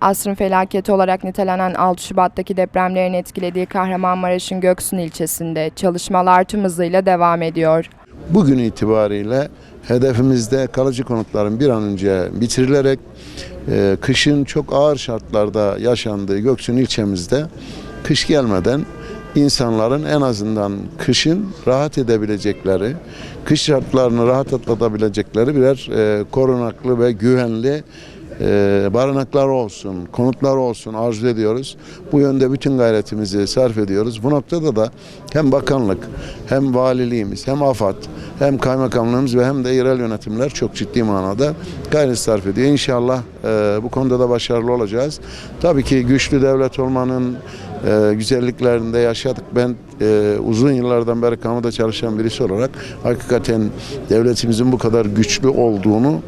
Asrın felaketi olarak nitelenen 6 Şubat'taki depremlerin etkilediği Kahramanmaraş'ın Göksun ilçesinde çalışmalar tüm hızıyla devam ediyor. Bugün itibariyle hedefimizde kalıcı konutların bir an önce bitirilerek e, kışın çok ağır şartlarda yaşandığı Göksun ilçemizde kış gelmeden insanların en azından kışın rahat edebilecekleri, kış şartlarını rahat atlatabilecekleri birer e, korunaklı ve güvenli barınaklar olsun, konutlar olsun arzu ediyoruz. Bu yönde bütün gayretimizi sarf ediyoruz. Bu noktada da hem bakanlık, hem valiliğimiz, hem AFAD, hem kaymakamlığımız ve hem de yerel yönetimler çok ciddi manada gayret sarf ediyor. İnşallah e, bu konuda da başarılı olacağız. Tabii ki güçlü devlet olmanın e, güzelliklerinde yaşadık. Ben e, uzun yıllardan beri kamuda çalışan birisi olarak hakikaten devletimizin bu kadar güçlü olduğunu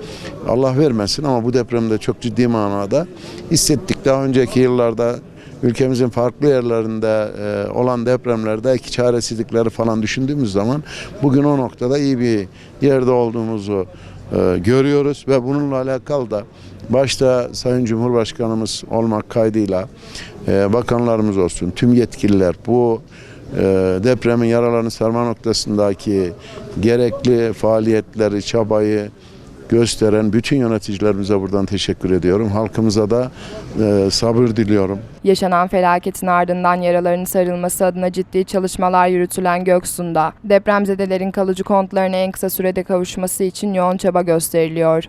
Allah vermesin ama bu depremde çok ciddi manada hissettik. Daha önceki yıllarda ülkemizin farklı yerlerinde e, olan depremlerdeki çaresizlikleri falan düşündüğümüz zaman bugün o noktada iyi bir yerde olduğumuzu e, görüyoruz ve bununla alakalı da başta Sayın Cumhurbaşkanımız olmak kaydıyla bakanlarımız olsun, tüm yetkililer bu e, depremin yaralarını sarma noktasındaki gerekli faaliyetleri, çabayı gösteren bütün yöneticilerimize buradan teşekkür ediyorum. Halkımıza da e, sabır diliyorum. Yaşanan felaketin ardından yaraların sarılması adına ciddi çalışmalar yürütülen Göksun'da depremzedelerin kalıcı kontlarına en kısa sürede kavuşması için yoğun çaba gösteriliyor.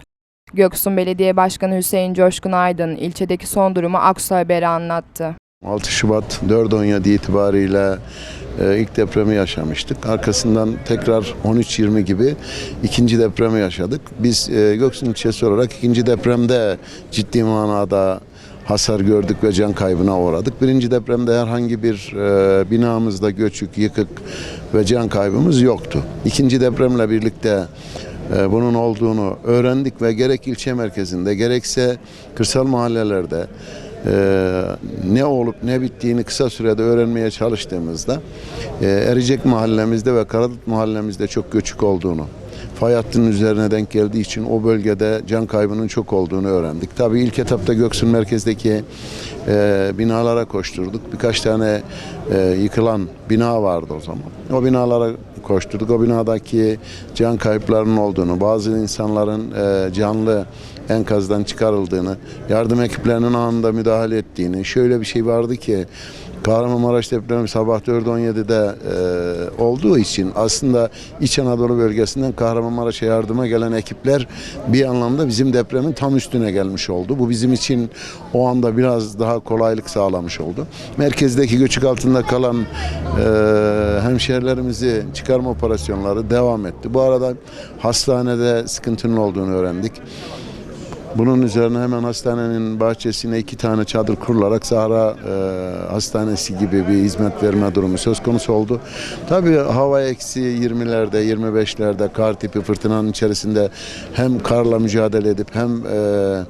Göksun Belediye Başkanı Hüseyin Coşkun Aydın ilçedeki son durumu Aksu Haber'e anlattı. 6 Şubat 4.17 itibariyle e, ilk depremi yaşamıştık. Arkasından tekrar 13.20 gibi ikinci depremi yaşadık. Biz e, Göksun ilçesi olarak ikinci depremde ciddi manada hasar gördük ve can kaybına uğradık. Birinci depremde herhangi bir e, binamızda göçük, yıkık ve can kaybımız yoktu. İkinci depremle birlikte bunun olduğunu öğrendik ve gerek ilçe merkezinde gerekse kırsal mahallelerde e, ne olup ne bittiğini kısa sürede öğrenmeye çalıştığımızda e, mahallemizde ve Karadut mahallemizde çok göçük olduğunu fay hattının üzerine denk geldiği için o bölgede can kaybının çok olduğunu öğrendik. Tabii ilk etapta Göksun merkezdeki e, binalara koşturduk. Birkaç tane e, yıkılan bina vardı o zaman. O binalara koşturduk. O binadaki can kayıplarının olduğunu, bazı insanların e, canlı enkazdan çıkarıldığını, yardım ekiplerinin anında müdahale ettiğini, şöyle bir şey vardı ki Kahramanmaraş depremi sabah 4.17'de e, olduğu için aslında İç Anadolu bölgesinden Kahramanmaraş'a yardıma gelen ekipler bir anlamda bizim depremin tam üstüne gelmiş oldu. Bu bizim için o anda biraz daha kolaylık sağlamış oldu. Merkezdeki göçük altında kalan e, hemşehrilerimizi çıkarma operasyonları devam etti. Bu arada hastanede sıkıntının olduğunu öğrendik. Bunun üzerine hemen hastanenin bahçesine iki tane çadır kurularak Sahra e, Hastanesi gibi bir hizmet verme durumu söz konusu oldu. Tabii hava eksi 20'lerde, 25'lerde kar tipi fırtınanın içerisinde hem karla mücadele edip hem e,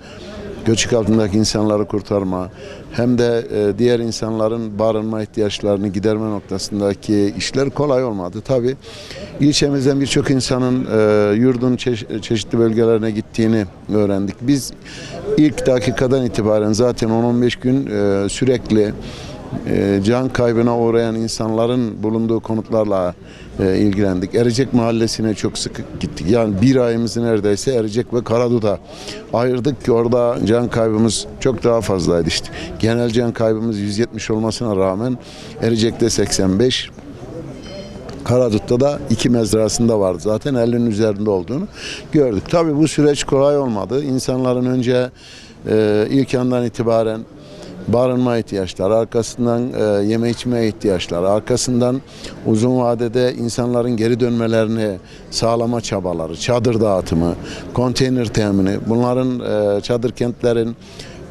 göçük altındaki insanları kurtarma hem de e, diğer insanların barınma ihtiyaçlarını giderme noktasındaki işler kolay olmadı. Tabii ilçemizden birçok insanın e, yurdun çeş- çeşitli bölgelerine gittiğini öğrendik. Biz ilk dakikadan itibaren zaten 10-15 gün e, sürekli e, can kaybına uğrayan insanların bulunduğu konutlarla e, ilgilendik. Erecek Mahallesi'ne çok sık gittik. Yani bir ayımızı neredeyse Erecek ve Karadut'a ayırdık ki orada can kaybımız çok daha fazlaydı işte. Genel can kaybımız 170 olmasına rağmen Erecek'te 85, Karadut'ta da iki mezrasında vardı zaten 50'nin üzerinde olduğunu gördük. Tabii bu süreç kolay olmadı. İnsanların önce e, ilk andan itibaren barınma ihtiyaçları, arkasından e, yeme içme ihtiyaçları, arkasından uzun vadede insanların geri dönmelerini sağlama çabaları, çadır dağıtımı, konteyner temini, bunların e, çadır kentlerin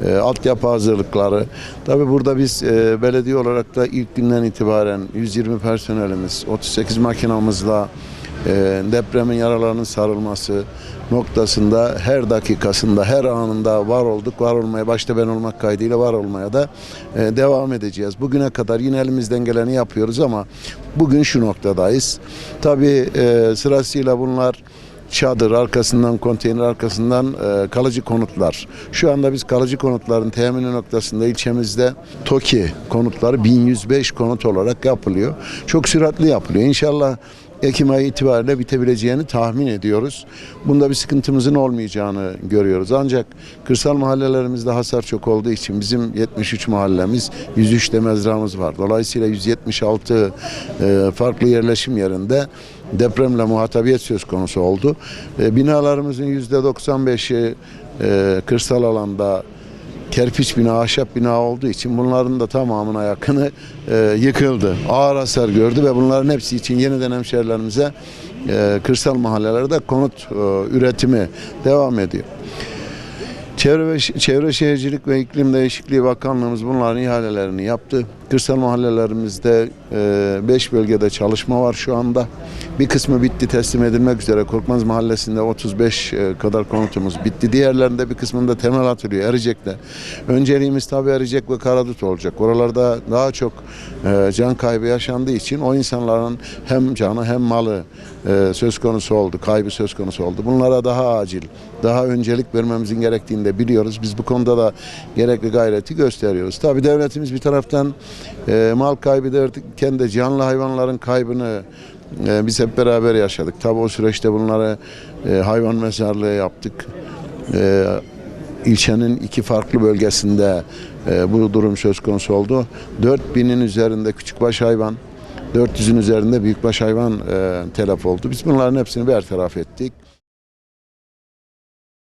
e, altyapı hazırlıkları. Tabi burada biz e, belediye olarak da ilk günden itibaren 120 personelimiz, 38 makinamızla depremin yaralarının sarılması noktasında her dakikasında, her anında var olduk. Var olmaya, başta ben olmak kaydıyla var olmaya da e, devam edeceğiz. Bugüne kadar yine elimizden geleni yapıyoruz ama bugün şu noktadayız. Tabii e, sırasıyla bunlar çadır arkasından konteyner arkasından e, kalıcı konutlar. Şu anda biz kalıcı konutların temini noktasında ilçemizde TOKİ konutları 1105 konut olarak yapılıyor. Çok süratli yapılıyor. İnşallah Ekim ayı itibariyle bitebileceğini tahmin ediyoruz. Bunda bir sıkıntımızın olmayacağını görüyoruz. Ancak kırsal mahallelerimizde hasar çok olduğu için bizim 73 mahallemiz 103 de mezramız var. Dolayısıyla 176 e, farklı yerleşim yerinde depremle muhatabiyet söz konusu oldu. E, binalarımızın %95'i e, kırsal alanda kerpiç bina, ahşap bina olduğu için bunların da tamamına yakını e, yıkıldı. Ağır hasar gördü ve bunların hepsi için yeniden hemşehrilerimize e, kırsal mahallelerde konut e, üretimi devam ediyor. Çevre ve Çevre Şehircilik ve İklim Değişikliği Bakanlığımız bunların ihalelerini yaptı. Kırsal mahallelerimizde 5 bölgede çalışma var şu anda. Bir kısmı bitti teslim edilmek üzere. Korkmaz Mahallesi'nde 35 e, kadar konutumuz bitti. Diğerlerinde bir kısmında temel atılıyor Ericek'te. Önceliğimiz tabii Ericek ve Karadut olacak. Oralarda daha çok e, can kaybı yaşandığı için o insanların hem canı hem malı e, söz konusu oldu. Kaybı söz konusu oldu. Bunlara daha acil, daha öncelik vermemizin gerektiğini de biliyoruz. Biz bu konuda da gerekli gayreti gösteriyoruz. Tabii devletimiz bir taraftan e, mal kaybı derken de canlı hayvanların kaybını e, biz hep beraber yaşadık. Tabii o süreçte bunlara e, hayvan mezarlığı yaptık. E, ilçenin iki farklı bölgesinde e, bu durum söz konusu oldu. 4000'in üzerinde küçükbaş hayvan, 400'ün üzerinde büyükbaş hayvan e, telef oldu. Biz bunların hepsini bertaraf ettik.